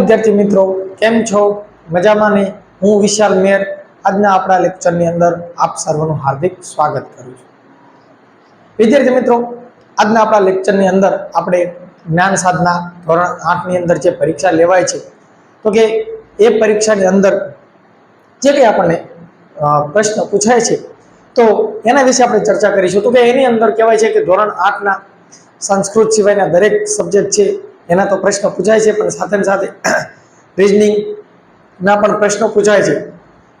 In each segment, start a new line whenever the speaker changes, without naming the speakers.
વિદ્યાર્થી મિત્રો, કેમ છો? મજામાં ને? હું વિશાલ મેર. આજના આપણા લેક્ચરની અંદર આપ સર્વનું હાર્દિક સ્વાગત કરું છું. વિદ્યાર્થી મિત્રો, આજના આપણા લેક્ચરની અંદર આપણે જ્ઞાન સાધના ધોરણ આઠની અંદર જે પરીક્ષા લેવાય છે, તો કે એ પરીક્ષાની અંદર જે કંઈ આપણને પ્રશ્ન પૂછાય છે, તો એના વિશે આપણે ચર્ચા કરીશું. તો કે એની અંદર કહેવાય છે કે ધોરણ આઠના સંસ્કૃત સિવાયના દરેક સબ્જેક્ટ છે એના તો પ્રશ્ન પૂછાય છે, પણ સાથે સાથે રિઝનિંગના પણ પ્રશ્નો પૂછાય છે.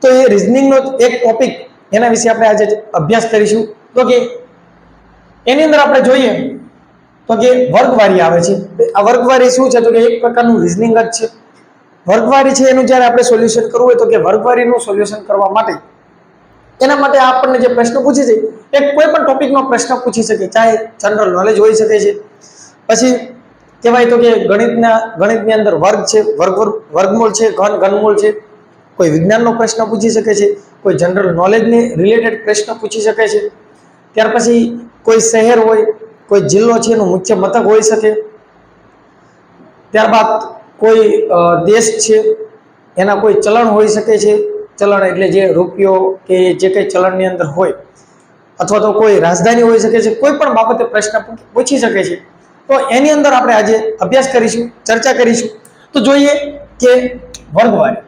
તો એ રિઝનિંગનો એક ટોપિક એના વિશે આપણે આજે અભ્યાસ કરીશું. તો કે એની અંદર આપણે જોઈએ તો કે વર્ગવારી આવે છે. આ વર્ગવારી શું છે? તો કે એક પ્રકારનું રિઝનિંગ જ છે. વર્ગવારી છે એનું જ્યારે આપણે સોલ્યુશન કરવું હોય તો કે વર્ગવારીનું સોલ્યુશન કરવા માટે એના માટે આપણને જે પ્રશ્ન પૂછે છે, એ કોઈ પણ ટોપિકનો પ્રશ્ન પૂછી શકે, ચાહે જનરલ નોલેજ હોઈ શકે છે. પછી કહેવાય તો કે ગણિતના, ગણિતની અંદર વર્ગ છે, વર્ગ, વર્ગ- વર્ગમૂળ છે, ઘન, ઘનમૂળ છે. કોઈ વિજ્ઞાનનો પ્રશ્ન પૂછી શકે છે, કોઈ જનરલ નોલેજને રિલેટેડ પ્રશ્ન પૂછી શકે છે. ત્યાર પછી કોઈ શહેર હોય, કોઈ જિલ્લો છે, એનું મુખ્ય મથક હોઈ શકે. ત્યારબાદ કોઈ દેશ છે, એના કોઈ ચલણ હોઈ શકે છે. ચલણ એટલે જે રૂપિયો કે જે કંઈ ચલણની અંદર હોય, અથવા તો કોઈ રાજધાની હોઈ શકે છે, કોઈ પણ બાબતે પ્રશ્ન પૂછી શકે છે. તો એની અંદર આપણે આજે અભ્યાસ કરીશું, ચર્ચા કરીશું. તો જોઈએ કે વર્ગવારી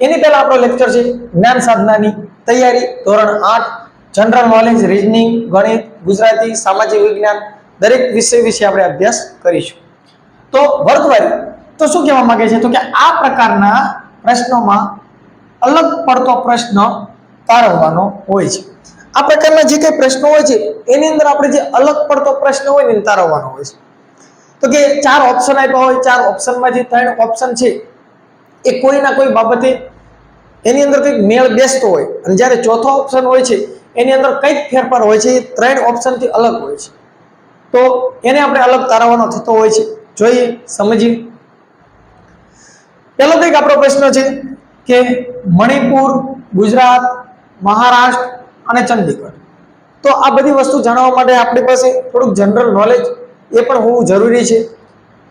એની પહેલા આપણો લેક્ચર છે જ્ઞાન સાધનાની તૈયારી, ધોરણ આઠ જનરલ નોલેજ રીઝનિંગ ગણિત, ગુજરાતી, સામાજિક વિજ્ઞાન, દરેક વિષય વિશે આપણે અભ્યાસ કરીશું. તો વર્ગવારી તો શું કહેવા માંગે છે? તો કે આ પ્રકારના પ્રશ્નોમાં અલગ પડતો પ્રશ્ન તારવવાનો હોય છે. આ પ્રકારના જે કંઈ પ્રશ્નો હોય છે, એની અંદર આપણે જે અલગ પડતો પ્રશ્ન હોય ને તારવવાનો હોય છે. તો કે ચાર ઓપ્શન આપ્યા હોય, ચાર ઓપ્શનમાં જે ત્રણ ઓપ્શન છે, એ કોઈના કોઈ બાબતે એની અંદર કંઈક મેળ બેસતો હોય. અને જ્યારે ચોથો ઓપ્શન હોય છે, એની અંદર કંઈક ફેરફાર હોય છે, એ ત્રણ ઓપ્શનથી અલગ હોય છે. તો એને આપણે અલગ તારવવાનો થતો હોય છે. જોઈએ, સમજીએ. પહેલો કંઈક આપણો પ્રશ્ન છે કે મણિપુર, ગુજરાત, મહારાષ્ટ્ર અને ચંદીગઢ તો આ બધી વસ્તુ જાણવા માટે આપણી પાસે થોડુંક જનરલ નોલેજ એ પણ હોવું જરૂરી છે.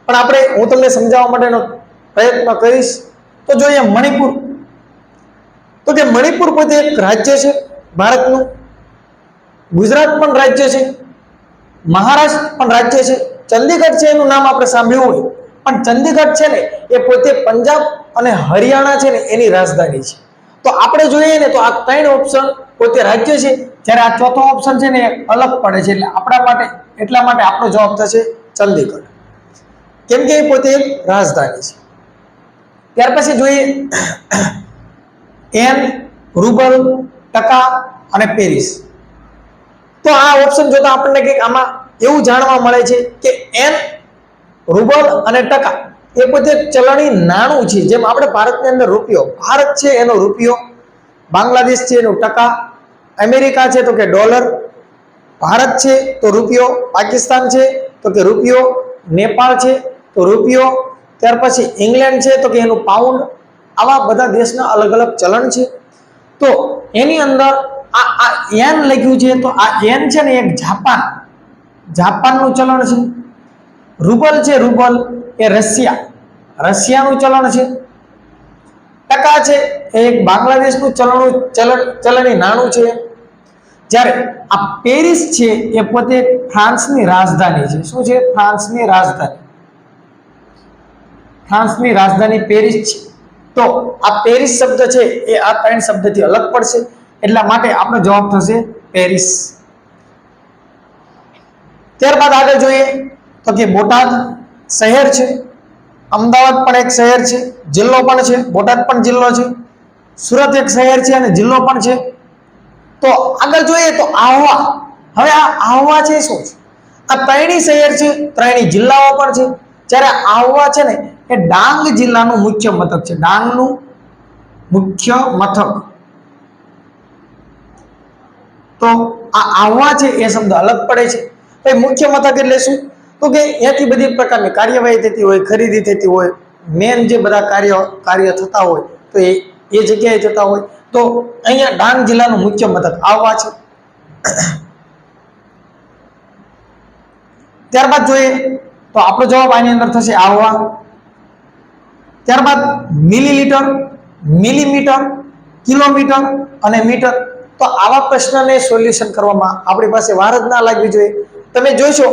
પણ આપણે હું તમને સમજાવવા માટેનો પ્રયત્ન કરીશ, તો જોઈએ મણિપુર. તો કે મણિપુર પોતે એક રાજ્ય છે ભારતનું. ગુજરાત પણ રાજ્ય છે. મહારાષ્ટ્ર પણ રાજ્ય છે. ચંદીગઢ છે એનું નામ આપણે સાંભળ્યું હોય. પણ ચંદીગઢ છે ને એ પોતે પંજાબ અને હરિયાણા છે ને એની રાજધાની છે. તો આપણે જોઈએ ને તો આ ત્રણ ઓપ્શન પોતે રાજ્ય છે, જ્યારે આ ચોથો ઓપ્શન છે ને અલગ પડે છે, એટલે આપણા માટે, એટલા માટે આપણો જવાબ થશે ચંદીગઢ. કેમ કે એ પોતે રાજધાની છે. ત્યાર પછી જોઈએ, એન, રૂબલ, ટકા અને પેરિસ. તો આ ઓપ્શન જોતા આપણને કંઈક આમાં એવું જાણવા મળે છે કે એન, રૂબલ અને ટકા એ પોતે ચલણી નાણું છે, જેમ આપણે ભારતની અંદર રૂપિયો, ભારત છે એનો રૂપિયો બાંગ્લાદેશ છે એનું ટકા, અમેરિકા છે તો કે ડોલર, ભારત છે તો રૂપિયો, પાકિસ્તાન છે તો કે રૂપિયો, નેપાળ છે તો રૂપિયો, ત્યાર પછી ઇંગ્લેન્ડ છે તો કે એનું પાઉન્ડ, આવા બધા દેશના અલગ અલગ ચલણ છે. તો એની અંદર આ આ એન લખ્યું છે તો આ એન છે ને એક જાપાન, જાપાનનું ચલણ છે. રૂબલ છે રૂબલ એ રશિયા, રશિયાનું ચલણ છે. ટકા છે, એ એક બાંગ્લાદેશનું ચલણું, ચલણ, ચલણી નાણું છે. જ્યારે આ પેરિસ છે, એ પોતે ફ્રાન્સની રાજધાની છે. શું છે? ફ્રાન્સની રાજધાની. ફ્રાન્સની રાજધાની પેરિસ છે. તો આ પેરિસ શબ્દ છે, એ આ ત્રણ શબ્દથી અલગ પડશે. એટલા માટે આપણો જવાબ થશે પેરિસ. ત્યારબાદ આગળ જોઈએ તો કે બોટાદ શહેર છે. અમદાવાદ પણ એક શહેર છે, જિલ્લો પણ છે, બોટાદ પણ જિલ્લો છે, સુરત એક શહેર છે અને જિલ્લો પણ છે. તો આગળ જોઈએ તો આહવા, હવે આ આહવા છે શું? છે આ ત્રણેય શહેર છે, ત્રણેય જિલ્લાઓ પણ છે. જ્યારે આહવા છે ને, એ ડાંગ જિલ્લાનું મુખ્ય મથક છે. ડાંગનું મુખ્ય મથક. તો આ આહવા છે એ શબ્દ અલગ પડે છે. ભાઈ મુખ્ય મથક એટલે શું? તો કે અહીંયાથી બધી પ્રકારની કાર્યવાહી થતી હોય, ખરીદી થતી હોય મેન જે બધા કાર્ય કાર્ય થતા હોય, તો એ એ જગ્યાએ જતા હોય. તો અહીંયા ડાંગ જિલ્લાનું મુખ્ય મથક આવવા છે. ત્યારબાદ જોઈએ, તો આપણો જવાબ આની અંદર થશે આવવા. ત્યારબાદ મિલીલીટર, મિલીમીટર, કિલોમીટર અને મીટર. તો આવા પ્રશ્નને સોલ્યુશન કરવામાં આપણી પાસે વાર જ ના લાગવી જોઈએ. તમે જોઈશો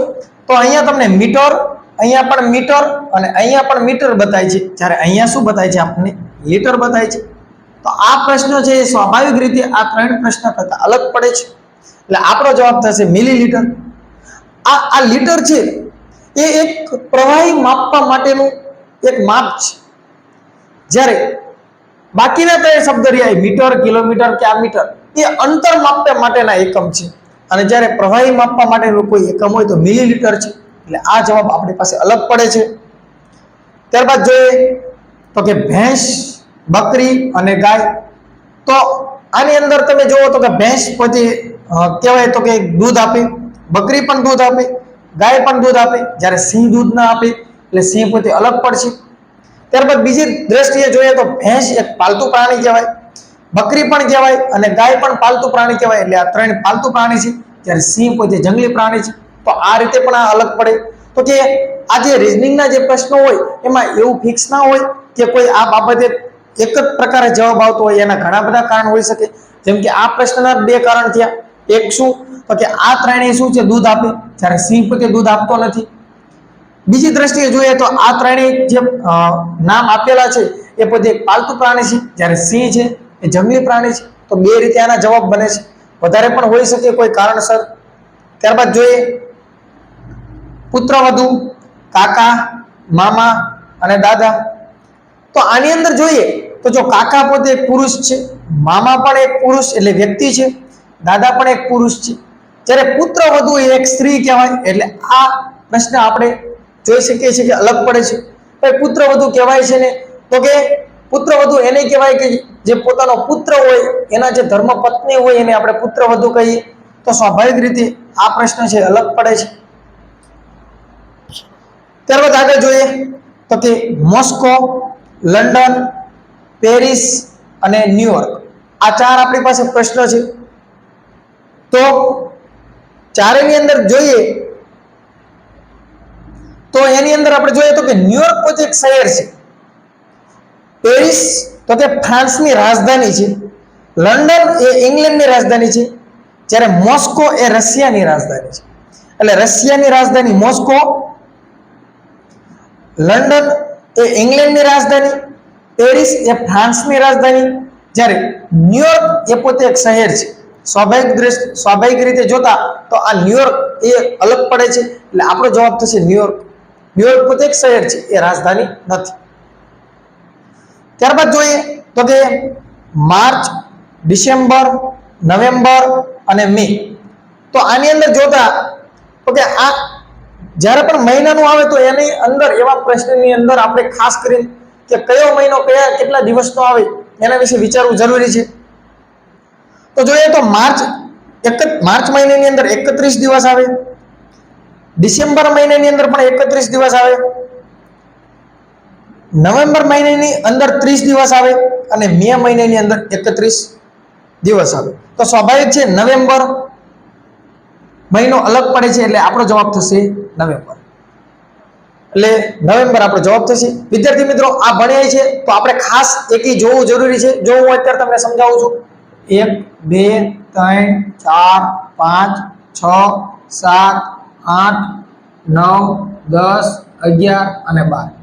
તો અહીંયા તમને મીટર, અહીંયા પણ મીટર અને અહીંયા પણ મીટર બતાય છે. જ્યારે અહીંયા શું બતાય છે? આપણને લીટર બતાય છે. તો આ પ્રશ્ન છે એ સ્વાભાવિક રીતે આ ત્રણ પ્રશ્ન કરતા અલગ પડે છે. એટલે આપણો જવાબ થશે મિલીલીટર. આ આ લીટર છે એ એક પ્રવાહી માપવા માટેનું એક માપ છે. જ્યારે બાકીના ત્રણ શબ્દ રહ્યા મીટર, કિલોમીટર કે આ મીટર, એ અંતર માપવા માટેના એકમ છે. અને જ્યારે પ્રવાહી માપવા માટેનું કોઈ એકમ હોય તો મિલીલીટર છે. એટલે આ જવાબ આપણી પાસે અલગ પડે છે. ત્યારબાદ જોઈએ તો કે ભેંસ, બકરી અને ગાય. તો આની અંદર તમે જુઓ તો કે ભેંસ પછી કહેવાય તો કે દૂધ આપે, બકરી પણ દૂધ આપે, ગાય પણ દૂધ આપે. જ્યારે સિંહ દૂધ ના આપે, એટલે સિંહ પોતે અલગ પડશે. ત્યારબાદ બીજી દ્રષ્ટિએ જોઈએ તો ભેંસ એક પાલતુ પ્રાણી કહેવાય. બકરી પણ કહેવાય અને ગાય પણ પાલતુ પ્રાણી કહેવાય. એટલે આ ત્રણ પાલતુ પ્રાણી છે. જ્યારે સિંહ પોતે જંગલી પ્રાણી છે, તો આ રીતે પણ આ અલગ પડે. તો કે આ જે રિઝનિંગના જે પ્રશ્નો હોય, એમાં એવું ફિક્સ ના હોય કે કોઈ આ બાબતે એક જ પ્રકારે જવાબ આવતો હોય. એના ઘણા બધા કારણ હોઈ શકે. જેમ કે આ પ્રશ્નના બે કારણ થયા. એક શું? તો કે આ ત્રણેય શું છે? દૂધ આપે. જ્યારે સિંહ પોતે દૂધ આપતો નથી. બીજી દ્રષ્ટિએ જોઈએ તો આ ત્રણેય જે નામ આપેલા છે, એ પોતે પાલતુ પ્રાણી છે. જ્યારે સિંહ છે એ જંગલી પ્રાણી છે. તો બે રીતે આના જવાબ બને છે. વધારે પણ હોઈ શકે કોઈ કારણસર. ત્યારબાદ જોઈએ. પુત્રવધુ, કાકા, મામા અને દાદા. તો આની અંદર જોઈએ તો જો કાકા પોતે એક પુરુષ છે, મામા પણ એક પુરુષ એટલે વ્યક્તિ છે, દાદા પણ એક પુરુષ છે. જ્યારે પુત્રવધુ એ એક સ્ત્રી કહેવાય એટલે આ પ્રશ્ન આપણે જોઈ શકીએ છીએ કે અલગ પડે છે. પુત્ર પુત્રવધુ કહેવાય છે ને? તો કે પુત્રવધુ એને કહેવાય કે જે પોતાનો પુત્ર હોય, એના જે ધર્મ પત્ની હોય એને આપણે પુત્રવધુ કહીએ. તો સ્વાભાવિક રીતે આ પ્રશ્ન છે, અલગ પડે છે. ત્યારબાદ આગળ જોઈએ તો કે મોસ્કો, લંડન, પેરિસ અને ન્યુયોર્ક. આ ચાર આપણી પાસે પ્રશ્ન છે. તો ચારેની અંદર જોઈએ તો એની અંદર આપણે જોઈએ તો કે ન્યુયોર્ક પોતે એક શહેર છે. પેરિસ, તો કે ફ્રાન્સની રાજધાની છે. લંડન એ ઇંગ્લેન્ડની રાજધાની છે. જ્યારે મોસ્કો એ રશિયાની રાજધાની છે. એટલે રશિયાની રાજધાની મોસ્કો, લંડન એ ઇંગ્લેન્ડની રાજધાની, પેરિસ એ ફ્રાન્સની રાજધાની. જ્યારે ન્યુયોર્ક એ પોતે એક શહેર છે. સ્વાભાવિક દ્રષ્ટિ સ્વાભાવિક રીતે જોતા તો આ ન્યુયોર્ક એ અલગ પડે છે. એટલે આપણો જવાબ થશે ન્યુયોર્ક ન્યુયોર્ક પોતે એક શહેર છે. એ રાજધાની નથી. ત્યારબાદ જોઈએ તો કે માર્ચ, ડિસેમ્બર, નવેમ્બર અને મે. તો આની અંદર જોતા તો કે આ જ્યારે પણ મહિનાનું આવે તો એની અંદર એવા પ્રશ્નની અંદર આપણે ખાસ કરીને કે કયો મહિનો, કયા કેટલા દિવસનો આવે એના વિશે વિચારવું જરૂરી છે. તો જોઈએ તો માર્ચ એક માર્ચ મહિનાની અંદર એકત્રીસ દિવસ આવે. ડિસેમ્બર મહિનાની અંદર પણ એકત્રીસ દિવસ આવે. નવેમ્બર મહિનાની અંદર ત્રીસ દિવસ આવે અને મે મહિનાની અંદર એકત્રીસ દિવસ આવે. તો સ્વાભાવિક છે નવેમ્બર મહિનો અલગ પડે છે એટલે આપણો જવાબ થશે નવેમ્બર. એટલે નવેમ્બર આપણો જવાબ થશે. વિદ્યાર્થી મિત્રો, આ ભણ્યા છે તો આપણે ખાસ એકી જોવું જરૂરી છે. જો હું અત્યારે તમને સમજાવું છું. એક, બે, ત્રણ, ચાર, પાંચ, છ, સાત, આઠ, નવ, દસ, અગિયાર અને બાર.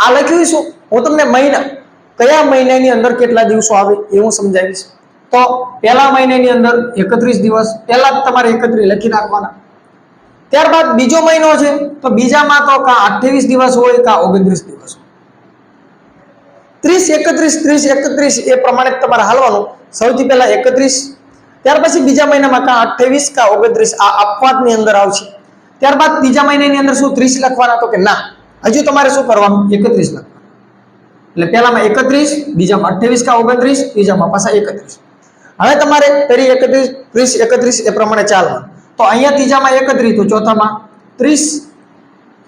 આ લખ્યું શું? હું તમને મહિના, કયા મહિનાની અંદર કેટલા દિવસો આવે એ હું સમજાવીશ. તો પહેલા મહિનાની અંદર એકત્રીસ દિવસ, પહેલા જ તમારે એકત્રીસ લખી નાખવાના. ત્યારબાદ બીજો મહિનો છે, તો બીજામાં તો કા અઠ્યાવીસ દિવસ હોય, કા ઓગણત્રીસ દિવસ ત્રીસ, એકત્રીસ ત્રીસ, એકત્રીસ એ પ્રમાણે તમારે હાલવાનું. સૌથી પહેલા એકત્રીસ, ત્યાર પછી બીજા મહિનામાં કા અઠ્યાવીસ કા ઓગણત્રીસ આ અપવાદની અંદર આવશે. ત્યારબાદ બીજા મહિનાની અંદર શું, ત્રીસ લખવાના? તો કે ના. હજુ તમારે શું કરવાનું? એકત્રીસ લખવાનું. એટલે પહેલામાં એકત્રીસ, બીજામાં અઠ્યાવીસ કા ઓગણત્રીસ, ત્રીજામાં પાછા એકત્રીસ. હવે તમારે ફરી એકત્રીસ, ત્રીસ, એકત્રીસ એ પ્રમાણે ચાલવાનું. તો અહીંયા ત્રીજામાં એકત્રીસ, તો ચોથામાં ત્રીસ,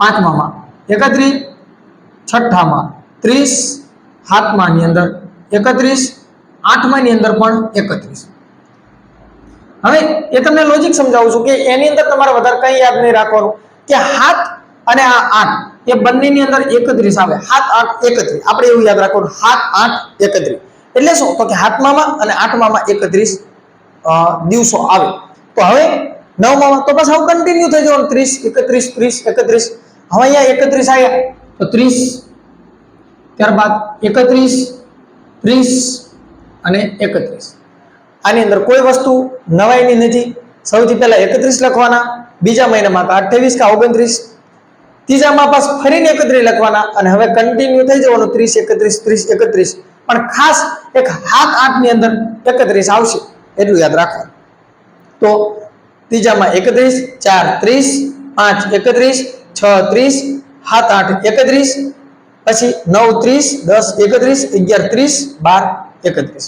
પાંચમામાં એકત્રીસ, છઠ્ઠામાં ત્રીસ, સાતમાની અંદર એકત્રીસ, આઠમાની અંદર પણ એકત્રીસ. હવે એ તમને લોજિક સમજાવું છું કે એની અંદર તમારે વધારે કંઈ યાદ નહીં રાખવાનું કે હાથ અને આ આઠ એ બંનેની અંદર એકત્રીસ આવે. સાત આઠ એકત્રીસ. આપણે એવું યાદ રાખવાનું, હાથ આઠ એકત્રીસ. એટલે શું? તો કે હાથમામાં અને આઠમામાં એકત્રીસ દિવસો આવે. તો હવે નવમામાં તો બસ હવે કન્ટિન્યુ થઈ જવાનું. ત્રીસ, એકત્રીસ ત્રીસ, એકત્રીસ. હવે અહીંયા એકત્રીસ આવ્યા. તો ત્રીસ, ત્યારબાદ એકત્રીસ, ત્રીસ અને એકત્રીસ. આની અંદર કોઈ વસ્તુ નવાઈની નથી. સૌથી પહેલા એકત્રીસ લખવાના. બીજા મહિનામાં તો અઠ્ઠાવીસ કે ઓગણત્રીસ? ત્રીજામાં પાસ ફરીને એકત્રીસ લખવાના અને હવે કન્ટિન્યુ થઈ જવાનું ત્રીસ, એકત્રીસ ત્રીસ, એકત્રીસ. પણ ખાસ એક હાથ આઠની અંદર એકત્રીસ આવશે, એટલું યાદ રાખવાનું. તો ત્રીજામાં એકત્રીસ, ચાર, ત્રીસ, પાંચ, એકત્રીસ, છ, ત્રીસ, સાત, આઠ, એકત્રીસ, પછી નવ, ત્રીસ, દસ, એકત્રીસ, અગિયાર, ત્રીસ, બાર, એકત્રીસ.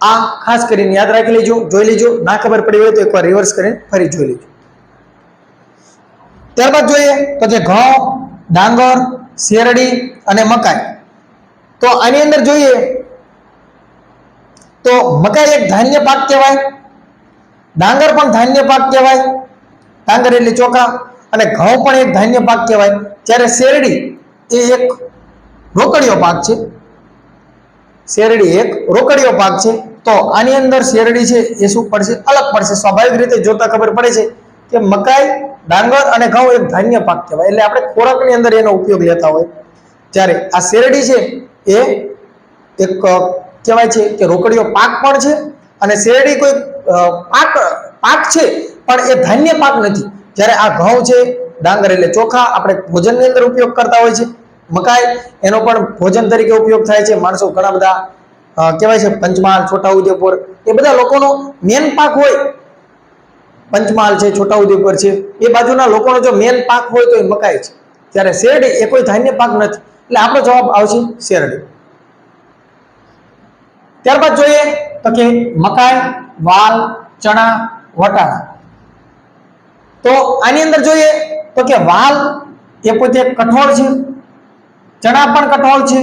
આ ખાસ કરીને યાદ રાખી લેજો, જોઈ લેજો. ના ખબર પડી હોય તો એકવાર રિવર્સ કરીને ફરી જોઈ લેજો. ત્યારબાદ જોઈએ તો જે ઘઉં, ડાંગર, શેરડી અને મકાઈ. તો આની અંદર જોઈએ તો મકાઈ એક ધાન્ય પાક કહેવાય, ડાંગર પણ ધાન્ય પાક કહેવાય, ડાંગર એટલે ચોખા, અને ઘઉં પણ એક ધાન્ય પાક કહેવાય. જ્યારે શેરડી એ એક રોકડીયો પાક છે. શેરડી એક રોકડીયો પાક છે. તો આની અંદર શેરડી છે એ શું પડશે? અલગ પડશે. સ્વાભાવિક રીતે જોતા ખબર પડે છે કે મકાઈ ડાંગર અને ઘઉં એક ધાન્ય પાક કહેવાય. એટલે આપણે ખોરાકની અંદર એનો ઉપયોગ લેતા હોય. જ્યારે આ શેરડી છે, એ એક કહેવાય છે કે રોકડીયો પાક પણ છે અને શેરડી કોઈ પાક પાક છે, પણ એ ધાન્ય પાક નથી. જ્યારે આ ઘઉં છે, ડાંગર એટલે ચોખા, આપણે ભોજનની અંદર ઉપયોગ કરતા હોય છે. મકાઈ, એનો પણ ભોજન તરીકે ઉપયોગ થાય છે. માણસો ઘણા બધા કહેવાય છે, પંચમહાલ છોટાઉદેપુર એ બધા લોકોનો મેન પાક હોય. પંચમહાલ છે, છોટાઉદેપુર છે, એ બાજુના લોકોનો જો મેન પાક હોય તો એ મકાઈ છે. ત્યારે શેરડી એ કોઈ ધાન્ય પાક નથી. એટલે આપણો જવાબ આવશે શેરડી. ત્યારબાદ જોઈએ તો કે મકાઈ, વાલ, ચણા, વટાણા. તો આની અંદર જોઈએ તો કે વાલ એ પોતે કઠોળ છે, ચણા પણ કઠોળ છે,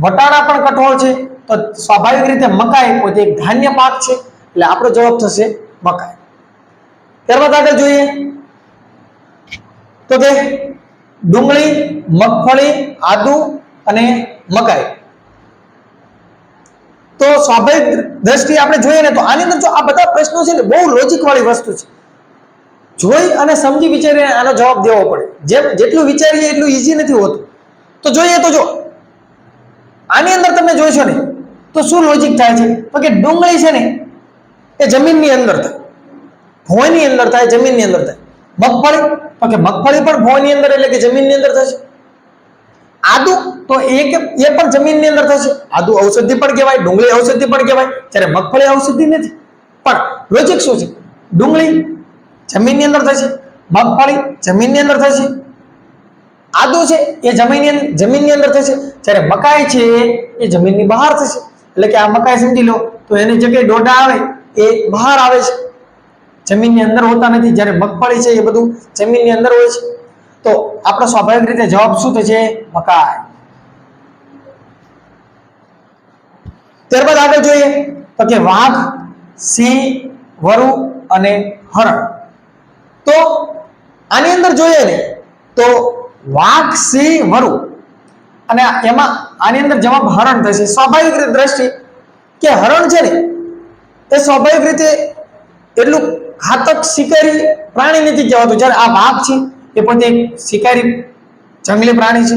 વટાણા પણ કઠોળ છે. તો સ્વાભાવિક રીતે મકાઈ પોતે એક ધાન્ય પાક છે. એટલે આપણો જવાબ થશે મકાઈ. ત્યારબાદ આગળ જોઈએ. તો કે ડુંગળી, મગફળી, આદુ અને મકાઈ. તો સ્વાભાવિક દ્રષ્ટિએ આપણે જોઈએ ને તો આની અંદર જો આ બધા પ્રશ્નો છે ને બહુ લોજિક વાળી વસ્તુ છે. જોઈ અને સમજી વિચારીને આનો જવાબ દેવો પડે. જેમ જેટલું વિચારીએ એટલું ઈઝી નથી હોતું. તો જોઈએ તો જો, આની અંદર તમે જોઈશો ને તો શું લોજિક થાય છે? તો કે ડુંગળી છે ને એ જમીનની અંદર થાય. ભોંયની અંદર થાય, જમીનની અંદર થાય. મગફળી તો કે મગફળી પણ ભોંયની અંદર એટલે કે જમીનની અંદર થશે. આદુ તો એ કે, એ પણ જમીનની અંદર થશે. આદુ ઔષધિ પણ કહેવાય, ડુંગળી ઔષધિ પણ કહેવાય. જ્યારે મગફળી ઔષધિ નથી. પણ લોજિક શું છે? ડુંગળી જમીનની અંદર થશે, મગફળી જમીનની અંદર થશે. આદુ છે, એ જમીનની જમીનની અંદર થશે. જ્યારે મકાઈ છે, એ જમીનની બહાર થશે. એટલે કે આ મકાઈ સમજી લો, તો એની જગ્યાએ ડોડા આવે, એ બહાર આવે છે. જમીનની અંદર હોતા નથી. જ્યારે મગફળી છે એ બધું જમીનની અંદર હોય છે. તો આપણો સ્વાભાવિક રીતે જવાબ શું થશે? મકાઈ. ત્યારબાદ આગળ જોઈએ તો કે વાઘ, સિંહ, વરુ અને હરણ. તો આની અંદર જોઈએ ને, તો વાઘ, સિંહ, વરુ અને એમાં આની અંદર જવાબ હરણ થશે. સ્વાભાવિક રીતે દ્રષ્ટિ કે હરણ છે ને, એ સ્વાભાવિક રીતે એટલું ઘાતક શિકારી પ્રાણી નથી કહેવાતું. જ્યારે આ વાઘ છે, એ પોતે તે શિકારી જંગલી પ્રાણી છે,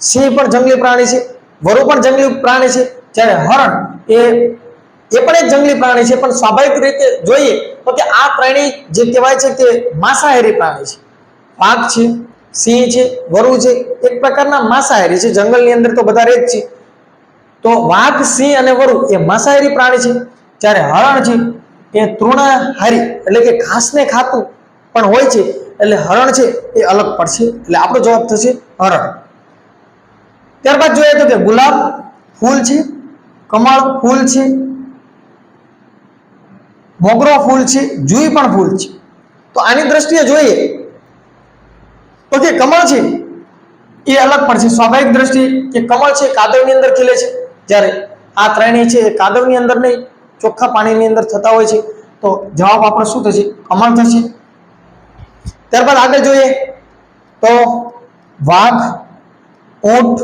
સિંહ પણ જંગલી પ્રાણી છે, વરુ પણ જંગલી પ્રાણી છે. જ્યારે હરણ એ એ પણ એક જંગલી પ્રાણી છે. પણ સ્વાભાવિક રીતે જોઈએ તો કે આ પ્રાણી જે કહેવાય છે તે માંસાહારી પ્રાણી છે. વાઘ છે, સિંહ છે, વરુ છે, એક પ્રકારના માંસાહારી છે. જંગલની અંદર તો બધા રહે જ છે. તો વાઘ, સિંહ અને વરુ એ માંસાહારી પ્રાણી છે. જ્યારે હરણ છે એ તૃણાહારી એટલે કે ઘાસને ખાતું, પણ હોય છે, એટલે હરણ છે, એ અલગ પડશે, એટલે આપણો જવાબ થશે હરણ. ત્યારબાદ જોઈએ તો કે ગુલાબ ફૂલ છે, કમળ ફૂલ છે, મોગરો ફૂલ છે, જુઈ પણ ફૂલ છે. તો આની દ્રષ્ટિએ જોઈએ તો કે કમળ છે, એ અલગ પડશે. સ્વાભાવિક દ્રષ્ટિએ કે કમળ છે, કાદવની અંદર ખીલે છે. જ્યારે આ ત્રણેય છે, એ કાદવની અંદર નહીં ચોખ્ખા પાણીની અંદર થતા હોય છે, તો જવાબ આપણો શું થશે? કમળ થશે. ત્યારબાદ આગળ જોઈએ, તો વાઘ, ઊંટ,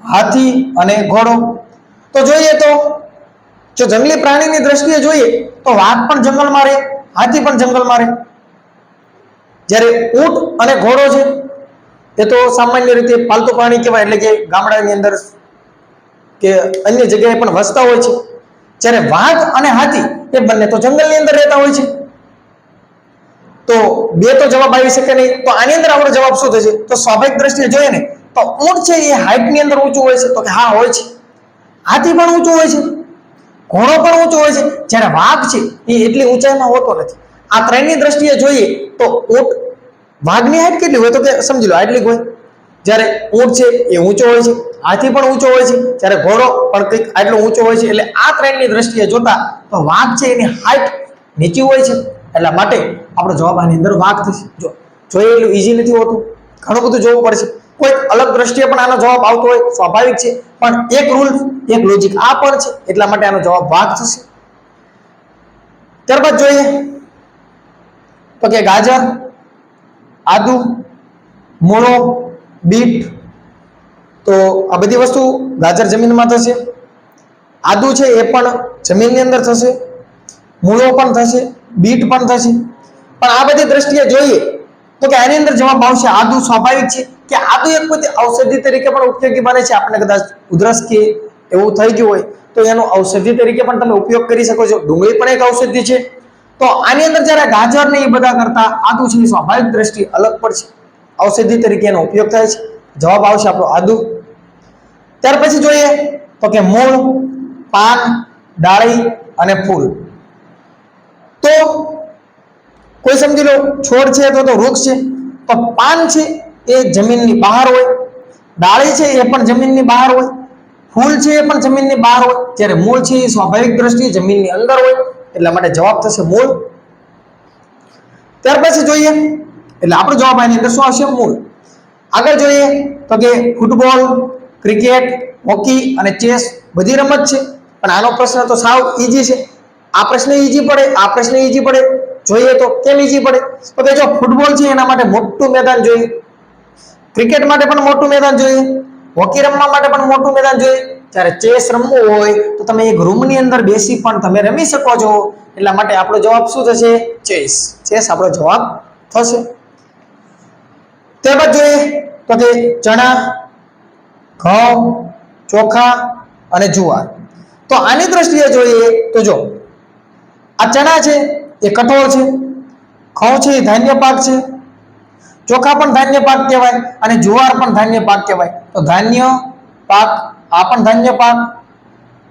હાથી અને ઘોડો. તો જોઈએ તો, જો જંગલી પ્રાણીની દ્રષ્ટિએ જોઈએ, તો વાઘ પણ જંગલમાં રહે હાથી પણ જંગલમાં રહે જ્યારે ઊંટ અને ઘોડો છે, એ તો સામાન્ય રીતે પાલતુ પ્રાણી કહેવાય, એટલે કે ગામડાની અંદર કે અન્ય જગ્યાએ પણ વસતા હોય છે. જ્યારે વાઘ અને હાથી એ બંને તો જંગલની અંદર રહેતા હોય છે. તો બે તો જવાબ આવી શકે નહીં. તો આની અંદર આપણો જવાબ શું થશે? તો સ્વાભાવિક દ્રષ્ટિએ જોઈએ ને, તો ઊંટ છે એ હાઇટની અંદર ઊંચું હોય છે. તો કે હા, હોય છે. હાથી પણ ઊંચું હોય છે. ઘોડો પણ ઊંચો હોય છે. જ્યારે વાઘ છે એ એટલી ઊંચાઈમાં હોતો નથી. આ ત્રણની દ્રષ્ટિએ જોઈએ તો ઊંટ વાઘની હાઈટ કેટલી હોય? તો કે સમજી લો આટલી હોય. જ્યારે ઊંટ છે એ ઊંચો હોય છે, હાથી પણ ઊંચો હોય છે, જ્યારે ઘોડો પણ કંઈક આટલો ઊંચો હોય છે, એટલે આ ત્રણની દ્રષ્ટિએ જોતા તો વાઘ છે એની હાઈટ નીચી હોય છે, એટલા માટે આપણો જવાબ આની અંદર વાઘ થશે. જો જોઈએ એટલું ઈઝી નથી હોતું. ઘણું બધું જોવું પડશે. કોઈક અલગ દ્રષ્ટિએ પણ આનો જવાબ આવતો હોય, સ્વાભાવિક છે, પણ એક રૂલ એક લોજિક આ પણ છે, એટલા માટે આનો જવાબ વાઘ થશે. ત્યારબાદ જોઈએ. તો કે ગાજર, આદુ, મૂળો બીટ. તો આ બધી વસ્તુ ગાજર જમીનમાં થશે. આદુ છે એ પણ જમીનની અંદર થશે. મૂળો પણ થશે. બીટ પણ થશે. પણ આ બધી દ્રષ્ટિએ જોઈએ તો કે આની અંદર જવાબ આવશે આદુ. સ્વાભાવિક છે કે આદુ એક બધી ઔષધિ તરીકે પણ ઉપયોગી બને છે. આપણે કદાચ ઉધરસ કે એવું થઈ ગયું હોય તો એનો ઔષધિ તરીકે પણ તમે ઉપયોગ કરી શકો છો. ડુંગળી પણ એક ઔષધિ છે. તો આની અંદર જ્યારે ગાજર ને એ બધા કરતા આદુ છે સ્વાભાવિક દ્રષ્ટિ અલગ પડશે ઔષધિ તરીકે એનો ઉપયોગ થાય છે. જવાબ આવશે આપણો આદુ. ત્યાર પછી જોઈએ તો કે મૂળ, પાન, ડાળી અને ફૂલ. તો કોઈ સમજી લો છોડ છે અથવા તો વૃક્ષ છે, તો પાન છે એ જમીનની બહાર હોય, ડાળી છે એ પણ જમીનની બહાર હોય, ફૂલ છે એ પણ જમીનની બહાર હોય. જ્યારે મૂળ છે એ સ્વાભાવિક દ્રષ્ટિએ જમીનની અંદર હોય, એટલા માટે જવાબ થશે મૂળ. ત્યાર પછી જોઈએ એટલે આપણો જવાબ આની અંદર શું આવશે? મૂળ. આગળ જોઈએ તો કે ફૂટબોલ, ક્રિકેટ, હોકી અને ચેસ બધી રમત છે. પણ આનો પ્રશ્ન તો સાવ ઈઝી છે. આ પ્રશ્ન ઈઝી પડે, આ પ્રશ્ન ઈઝી પડે. જોઈએ તો કેમ ઈઝી પડે? તો કે જો ફૂટબોલ છે એના માટે મોટું મેદાન જોઈએ. ક્રિકેટ માટે પણ મોટું મેદાન જોઈએ. હોકી રમવા માટે પણ મોટું મેદાન જોઈએ. જ્યારે ચેસ રમવું હોય તો તમે એક રૂમની અંદર બેસી પણ તમે રમી શકો છો. એટલા માટે આપણો જવાબ શું થશે? ચેસ. ચેસ આપણો જવાબ થશે. ત્યારબાદ જોઈએ તો કે ચણા, ઘઉં, ચોખા અને જુવાર. તો આની દ્રષ્ટિએ જોઈએ તો જો, આ ચણા છે, એ કઠોળ છે, ઘઉં છે, એ ધાન્ય પાક છે, ચોખા પણ ધાન્ય પાક કહેવાય અને જુવાર પણ ધાન્ય પાક કહેવાય. તો ધાન્ય પાક, આ પણ ધાન્ય પાક,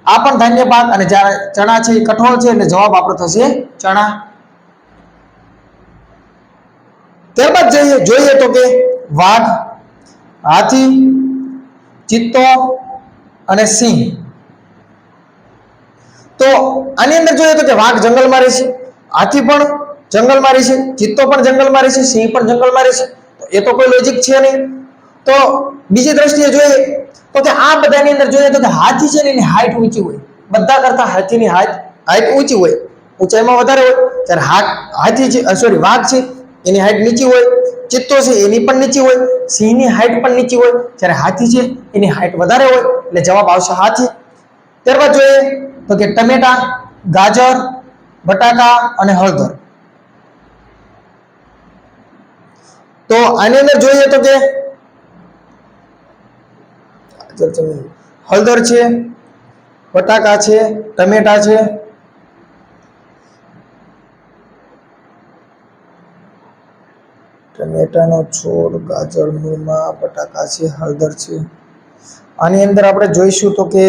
આ પણ ધાન્ય પાક અને જ્યારે ચણા છે, એ કઠોળ છે, એટલે જવાબ આપણો થશે ચણા. ત્યારબાદ જોઈએ જોઈએ તો કે વાઘ, હાથી, ચિત્તો અને સિંહ. તો આની અંદર જોઈએ તો કે વાઘ જંગલમાં રહે છે, હાથી પણ જંગલમાં રહે છે, ચિત્તો પણ જંગલમાં રહે છે, સિંહ પણ જંગલમાં રહે છે. એ તો કોઈ લોજિક છે નહીં. તો બીજી દ્રષ્ટિએ જોઈએ તો કે આ બધાની અંદર જોઈએ તો કે હાથી છે ને એની હાઈટ ઊંચી હોય. બધા કરતા હાથીની હાઈટ હાઈટ ઊંચી હોય. ઊંચાઈમાં વધારે હોય. ત્યારે હાથ, હાથી છે સોરી વાઘ છે એની હાઈટ નીચી હોય, ચિત્તો છે એની પણ નીચી હોય, સિંહની હાઈટ પણ નીચી હોય, જ્યારે હાથી છે એની હાઈટ વધારે હોય, એટલે જવાબ આવશે હાથી. ત્યારબાદ જોઈએ તો કે ટમેટા, ગાજર, બટાકા અને હળદર. તો આની અંદર જોઈએ તો કે હળદર છે, બટાકા છે, ટમેટા છે ટમેટાનો છોડ, ગાજર, મૂળમાં બટાકા છે, હળદર છે. આની અંદર આપણે જોઈશું તો કે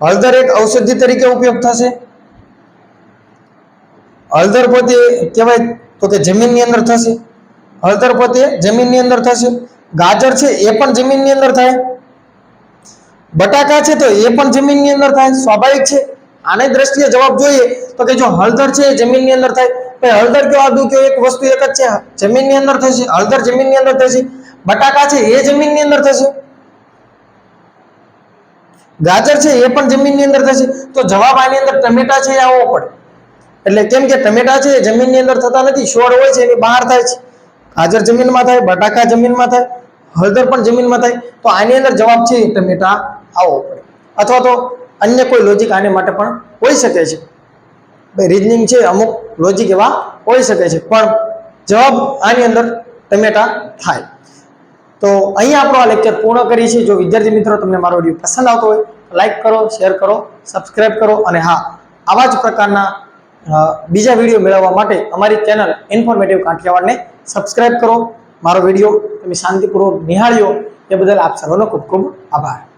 હળદર એક ઔષધિ તરીકે ઉપયોગ થશે. હળદર પોતે કહેવાય તો કે જમીનની અંદર થશે. હળદર પોતે જમીનની અંદર થશે. ગાજર છે એ પણ જમીનની અંદર થાય. બટાકા છે તો એ પણ જમીનની અંદર થાય. સ્વાભાવિક છે. આને દ્રષ્ટિએ જવાબ જોઈએ તો કે જો હળદર છે એ જમીનની અંદર થાય. ભાઈ, હળદર કયો આદુ કયો? એક વસ્તુ એક જ છે. જમીનની અંદર થશે હળદર જમીનની અંદર થશે બટાકા છે એ જમીનની અંદર થશે. ગાજર છે એ પણ જમીનની અંદર થશે. તો જવાબ આની અંદર ટમેટા છે એ આવવો પડે. એટલે કેમ કે ટમેટા છે એ જમીનની અંદર થતા નથી. છોડ હોય છે એની બહાર થાય છે. ગાજર જમીનમાં થાય, બટાકા જમીનમાં થાય, હળદર પણ જમીનમાં થાય, તો આની અંદર જવાબ છે ટમેટા આવવો પડે. અથવા તો અન્ય કોઈ લોજિક આને માટે પણ હોઈ શકે છે. ભાઈ રીઝનિંગ છે, અમુક લોજિક એવા હોઈ શકે છે. પણ જવાબ આની અંદર ટમેટા થાય. તો અહીંયા આપણો આ લેક્ચર પૂર્ણ કરીએ છીએ. જો વિદ્યાર્થી મિત્રો તમને મારો વીડિયો પસંદ આવતો હોય લાઇક કરો શેર કરો સબસ્ક્રાઈબ કરો અને હા, આવા જ પ્રકારના બીજા વીડિયો મેળવવા માટે અમારી ચેનલ ઇન્ફોર્મેટિવ કાઠિયાવાડને સબસ્ક્રાઇબ કરો. મારો વીડિયો તમે શાંતિપૂર્વક નિહાળ્યો. એ બદલ આપ સર્વનો ખૂબ ખૂબ આભાર.